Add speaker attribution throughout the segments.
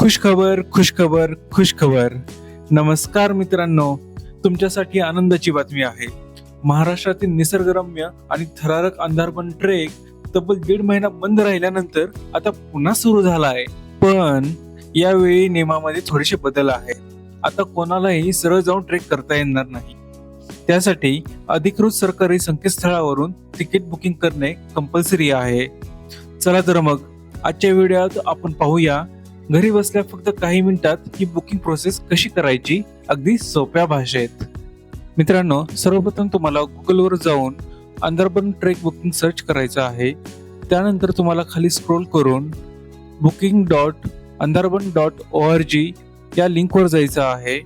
Speaker 1: खुशखबर खुशखबर खुशखबर. नमस्कार मित्रांनो तुमच्यासाठी आनंदाची बातमी आहे. महाराष्ट्रातील निसर्गरम्य आणि थरारक अंधारपण ट्रेक तब्बल दीड महिना बंद राहिल्यानंतर आता पुन्हा सुरू झाला आहे पण यावेळी नियमामध्ये थोडेसे बदल आहेत. आता कोणालाही सरळ जाऊन ट्रेक करता येणार नाही. त्यासाठी अधिकृत सरकारी संकेतस्थळावरून तिकीट बुकिंग करणे कंपल्सरी आहे. चला तर मग आजच्या व्हिडिओत आपण पाहूया घरी बसल्या फक्त काही मिनिटात ही बुकिंग प्रोसेस कशी करायची? अगदी सोप्या भाषेत. मित्रांनो सर्वप्रथम तुम्हाला गुगलवर जाऊन अंदरबन ट्रेक बुकिंग सर्च करायचं आहे. त्यानंतर तुम्हाला खाली स्क्रोल करून booking dot Andharban dot O R G या लिंकवर जायचं आहे.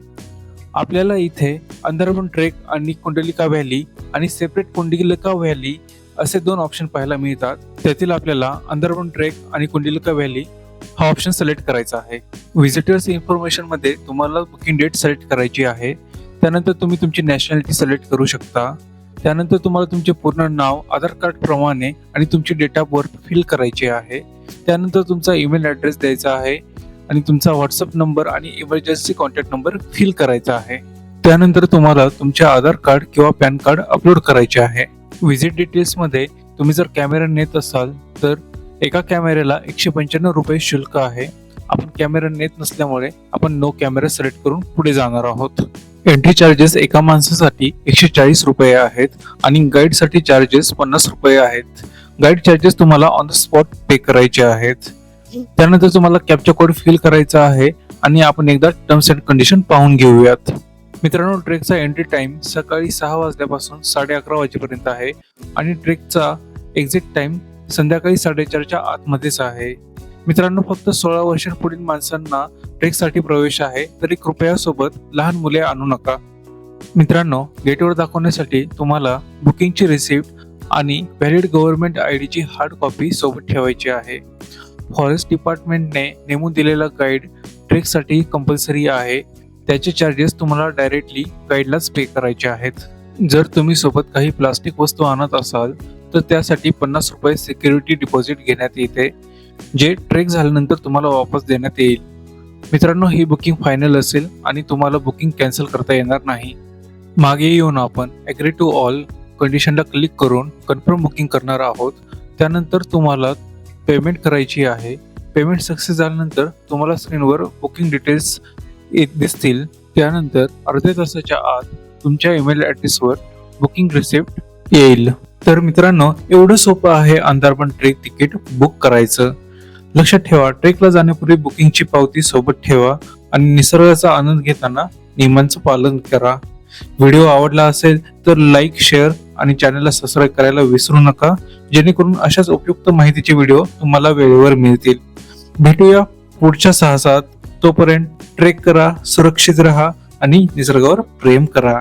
Speaker 1: आपल्याला इथे अंदरबन ट्रेक आणि कुंडलिका व्हॅली आणि सेपरेट कुंडलिका व्हॅली असे दोन ऑप्शन पाहायला मिळतात. त्यातील आपल्याला अंदरबन ट्रेक आणि कुंडलिका व्हॅली हा ऑप्शन सिलेक्ट करायचा आहे. व्हिजिटर्स इन्फॉर्मेशनमध्ये तुम्हाला बुकिंग डेट सिलेक्ट करायची आहे. त्यानंतर तुम्ही तुमची नॅशनॅलिटी सिलेक्ट करू शकता. त्यानंतर तुम्हाला तुमचे पूर्ण नाव आधार कार्ड प्रमाणे आणि तुमची डेट ऑफ बर्थ फिल करायची आहे. त्यानंतर तुमचा ईमेल ॲड्रेस द्यायचा आहे आणि तुमचा व्हॉट्सअप नंबर आणि इमर्जन्सी कॉन्टॅक्ट नंबर फिल करायचा आहे. त्यानंतर तुम्हाला तुमचे आधार कार्ड किंवा पॅन कार्ड अपलोड करायचे आहे. व्हिजिट डिटेल्समध्ये तुम्ही जर कॅमेरा नेत असाल तर एका कॅमेऱ्याला एकशे पंच्याण्णव रुपये शुल्क आहे. आपण कॅमेरा नेत नसल्यामुळे आपण नो कॅमेरा सिलेक्ट करून पुढे जाणार आहोत. एंट्री चार्जेस एका माणसासाठी एकशे चाळीस रुपये आहेत आणि गाईडसाठी चार्जेस पन्नास रुपये आहेत. गाईड चार्जेस तुम्हाला ऑन द स्पॉट पे करायचे आहेत. त्यानंतर तुम्हाला कॅप्चा कोड फिल करायचा आहे आणि आपण एकदा टर्म्स अँड कंडिशन पाहून घेऊयात. मित्रांनो ट्रेकचा एंट्री टाइम सकाळी सहा वाजल्यापासून साडे अकरा वाजेपर्यंत आहे आणि ट्रेकचा एक्झिट टाइम संध्याकाळी साडेचारच्या आतमध्येच आहे. मित्रांनो फक्त सोळा वर्षांपुढील माणसांना ट्रेकसाठी प्रवेश आहे. तरी कृपया सोबत लहान मुले आणू नका. मित्रांनो गेटवर दाखवण्यासाठी तुम्हाला बुकिंगची रिसिप्ट आणि व्हॅलिड गव्हर्नमेंट आय डीची हार्ड कॉपी सोबत ठेवायची आहे. फॉरेस्ट डिपार्टमेंटने नेमून दिलेला गाईड ट्रेकसाठी कंपल्सरी आहे. त्याचे चार्जेस तुम्हाला डायरेक्टली गाईडलाच पे करायचे आहेत. जर तुम्ही सोबत काही प्लास्टिक वस्तू आणत असाल तर त्यासाठी पन्नास रुपये सिक्युरिटी डिपॉझिट घेण्यात येते. जे ट्रेक झाल्यानंतर तुम्हाला वापस देण्यात येईल. मित्रांनो ही बुकिंग फायनल असेल आणि तुम्हाला बुकिंग कॅन्सल करता येणार नाही. मागे येऊन आपण ॲग्री टू ऑल कंडिशनला क्लिक करून कन्फर्म बुकिंग करणार आहोत. त्यानंतर तुम्हाला पेमेंट करायची आहे. पेमेंट सक्सेस झाल्यानंतर तुम्हाला स्क्रीनवर बुकिंग डिटेल्स येत दिसतील. त्यानंतर अर्ध्या तासाच्या आत तुमच्या ईमेल ॲड्रेसवर बुकिंग रिसिप्ट येईल. तर मित्रांनो एवढं सोपं आहे अंधारपण ट्रेक तिकीट बुक करायचं. लक्षात ठेवा ट्रेकला जाण्यापूर्वी बुकिंगची पावती सोबत ठेवा आणि निसर्गाचा आनंद घेताना नियमांचं पालन करा. व्हिडिओ आवडला असेल तर लाईक शेअर आणि चॅनलला सबस्क्राईब करायला विसरू नका जेणेकरून अशाच उपयुक्त माहितीचे व्हिडिओ तुम्हाला वेळेवर मिळतील. भेटूया पुढच्या साहसात. तोपर्यंत ट्रेक करा सुरक्षित राहा आणि निसर्गावर प्रेम करा.